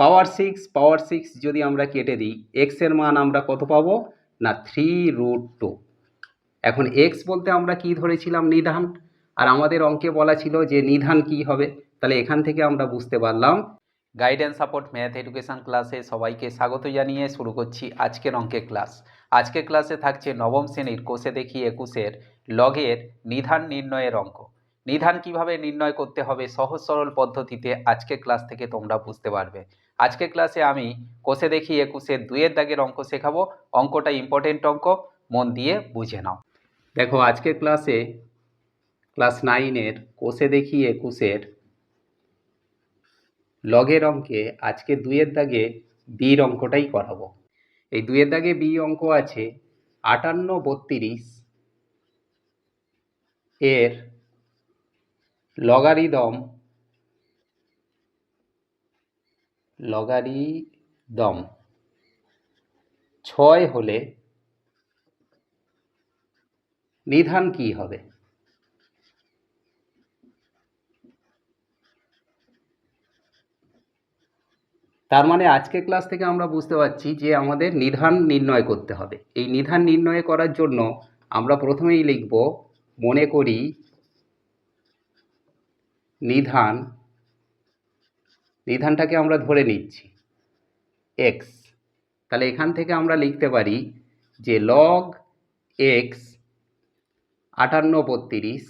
Power six power six যদি আমরা কেটে দিই এক্সের মান আমরা কত পাবো? না থ্রি রুট টু এখন এক্স বলতে আমরা কি ধরেছিলাম নিধান? আর আমাদের অঙ্কে বলা ছিল যে নিধান কি হবে? তাহলে এখান থেকে আমরা বুঝতে পারলাম। গাইডেন্স সাপোর্ট ম্যাথ এডুকেশন ক্লাসে সবাইকে স্বাগত জানিয়ে শুরু করছি আজকের অঙ্কের ক্লাস আজকের ক্লাসে থাকছে নবম শ্রেণির কোষে দেখি একুশের লগের নিধান নির্ণয়ের অঙ্ক। নিধান কীভাবে নির্ণয় করতে হবে? সহজ সরল পদ্ধতিতে আজকের ক্লাস থেকে তোমরা বুঝতে পারবে। আজকের ক্লাসে আমি কোষে দেখি একুশের দুইয়ের দাগের অঙ্ক শেখাবো। অঙ্কটা ইম্পর্টেন্ট অঙ্ক, মন দিয়ে বুঝে নাও। দেখো, আজকের ক্লাসে ক্লাস নাইনের কোষে দেখি একুশের লগের অঙ্কে আজকে দুইয়ের দাগে বির অঙ্কটাই করাবো। এই দুইয়ের দাগে বি অঙ্ক আছে আটান্ন বত্রিশ এর লগারিদম লগারিদম। ছয় হলে নিধান কি হবে? তার মানে আজকে ক্লাস থেকে আমরা বুঝতে পারছি যে আমাদের নিধান নির্ণয় করতে হবে। এই নিধান নির্ণয় করার জন্য আমরা প্রথমেই লিখব, মনে করি নিধান, নিধানটাকে আমরা ধরে নিচ্ছি। এক্স তাহলে এখান থেকে আমরা লিখতে পারি যে লগ এক্স আটান্ন বত্রিশ,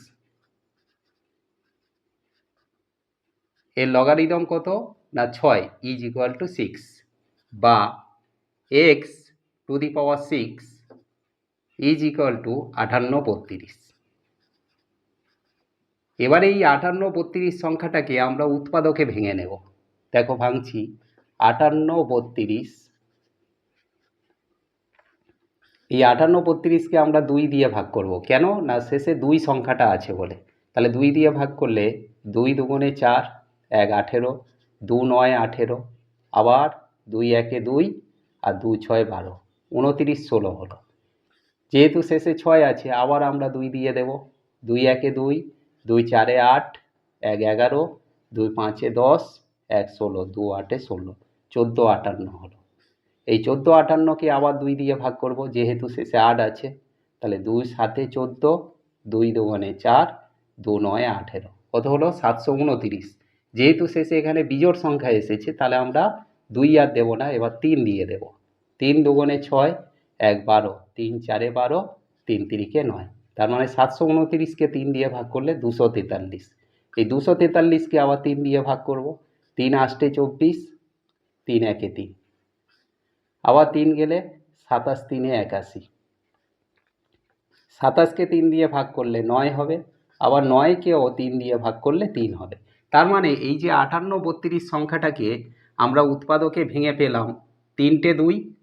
এর লগারিদম কত? না, ছয় ইজ ইকুয়াল টু সিক্স বা x to the power six is equal to আটান্ন বত্রিশ। এবারে এই আটান্ন বত্রিশ সংখ্যাটাকে আমরা উৎপাদকে ভেঙে নেব। দেখো, ভাঙছি। আটান্ন বত্রিশ। এই আটান্ন বত্রিশকে আমরা দুই দিয়ে ভাগ করব। কেন? না, শেষে দুই সংখ্যাটা আছে বলে। তাহলে দুই দিয়ে ভাগ করলে দুই দুগুণে চার, এক আঠেরো, দু নয় আঠেরো, আবার দুই একে দুই, আর দু ছয় বারো। উনতিরিশ ষোলো হলো। যেহেতু শেষে ছয় আছে, আবার আমরা দুই দিয়ে দেব। দুই একে দুই দুই চারে আট, এক এগারো, দুই পাঁচে দশ, এক ষোলো, দু আটে ষোলো, চোদ্দ আটান্ন হলো। এই চোদ্দ আটান্নকে আবার দুই দিয়ে ভাগ করব, যেহেতু শেষে আট আছে, তাহলে দুই সাতে চোদ্দ, দুই দুগুণে চার, দু নয় আঠেরো। কত হলো? সাতশো উনতিরিশ। যেহেতু শেষে এখানে বিজোড় সংখ্যা এসেছে, তাহলে আমরা দুই আর দেবো না, এবার তিন দিয়ে দেব। তিন দুগুণে ছয়, এক বারো, তিন চারে বারো, তিন তিরিকে নয়। তার মানে সাতশো উনতিরিশকে তিন দিয়ে ভাগ করলে দুশো তেতাল্লিশ। এই দুশো তেতাল্লিশকে আবার তিন দিয়ে ভাগ করব। তিন আষ্টে চব্বিশ, তিন একে তিন। আবার তিন গেলে সাতাশ, তিনে একাশি। সাতাশকে তিন দিয়ে ভাগ করলে নয় হবে। আবার নয়কেও তিন দিয়ে ভাগ করলে তিন হবে। তার মানে এই যে আটান্ন বত্রিশ সংখ্যাটাকে আমরা উৎপাদকে ভেঙে পেলাম, তিনটে দুই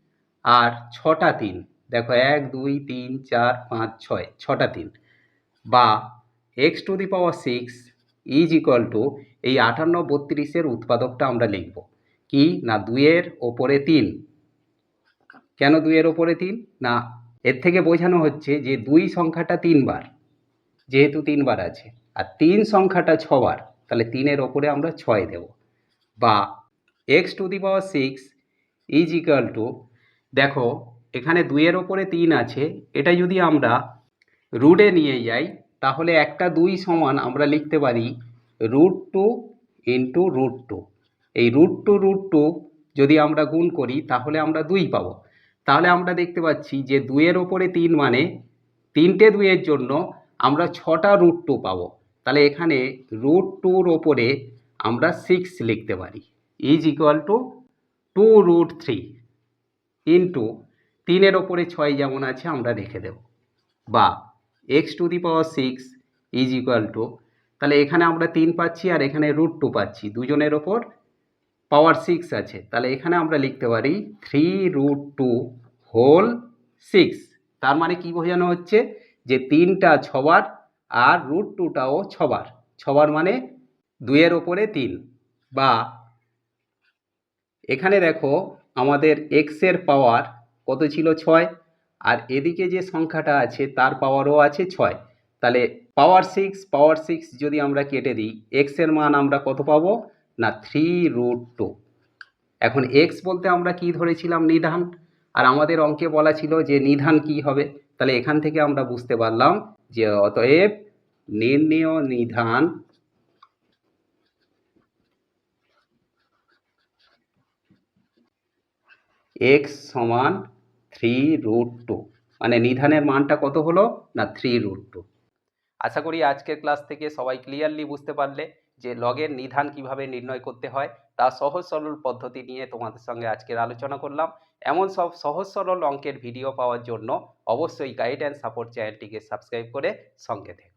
আর ছটা তিন। দেখো এক, দুই, তিন, চার, পাঁচ, ছয়, ছটা তিন। বা x to the power six is equal to এই আটান্ন বত্রিশের উৎপাদকটা আমরা লিখব। কি? না দুইয়ের ওপরে তিন। কেন দুইয়ের ওপরে তিন? না এর থেকে বোঝানো হচ্ছে যে দুই সংখ্যাটা তিনবার, যেহেতু তিনবার আছে। আর তিন সংখ্যাটা ছবার, তাহলে তিনের ওপরে আমরা ছয় দেব। বা x to the power six is equal to দেখো এখানে দুইয়ের ওপরে তিন আছে। এটা যদি আমরা রুটে নিয়ে যাই, তাহলে একটা দুই সমান আমরা লিখতে পারি root two into root two এই রুট টু রুট টু যদি আমরা গুণ করি, তাহলে আমরা দুই পাবো। তাহলে আমরা দেখতে পাচ্ছি যে দুইয়ের ওপরে তিন মানে তিনটে দুইয়ের জন্য আমরা ছটা রুট টু পাবো। তাহলে এখানে রুট টুর ওপরে আমরা সিক্স লিখতে পারি। Is equal to two root three into তিনের ওপরে ছয় যেমন আছে, আমরা রেখে দেব। বা x to the power six is equal to তাহলে এখানে আমরা তিন পাচ্ছি আর এখানে রুট টু পাচ্ছি। দুজনের ওপর পাওয়ার সিক্স আছে। তাহলে এখানে আমরা লিখতে পারি three root two whole six তার মানে কি বোঝানো হচ্ছে? যে তিনটা ছবার আর রুট টুটাও ছবার। ছবার মানে দুইয়ের ওপরে তিন। বা, এখানে দেখো আমাদের এক্সের পাওয়ার কত ছিল ছয়? আর এদিকে যে সংখ্যাটা আছে, তার পাওয়ারও আছে ছয়। তাহলে পাওয়ার সিক্স পাওয়ার সিক্স যদি আমরা কেটে দিই এক্সের মান আমরা কত পাবো? না থ্রি রুট টু এখন এক্স বলতে আমরা কি ধরেছিলাম নিধান? আর আমাদের অঙ্কে বলা ছিল যে নিধান কি হবে? তাহলে এখান থেকে আমরা বুঝতে পারলাম যে অতএব নির্ণেয় নিধান এক্স সমান থ্রি রুট টু মানে নিধানের মানটা কত হলো? না থ্রি রুট টু আশা করি আজকের ক্লাস থেকে সবাই ক্লিয়ারলি বুঝতে পারলে যে লগের নিধান কীভাবে নির্ণয় করতে হয়, তা সহজ সরল পদ্ধতি নিয়ে তোমাদের সঙ্গে আজকের আলোচনা করলাম। এমন সব সহজ সরল অঙ্কের ভিডিও পাওয়ার জন্য অবশ্যই গাইড অ্যান্ড সাপোর্ট চ্যানেলটিকে সাবস্ক্রাইব করে সঙ্গে থেকো।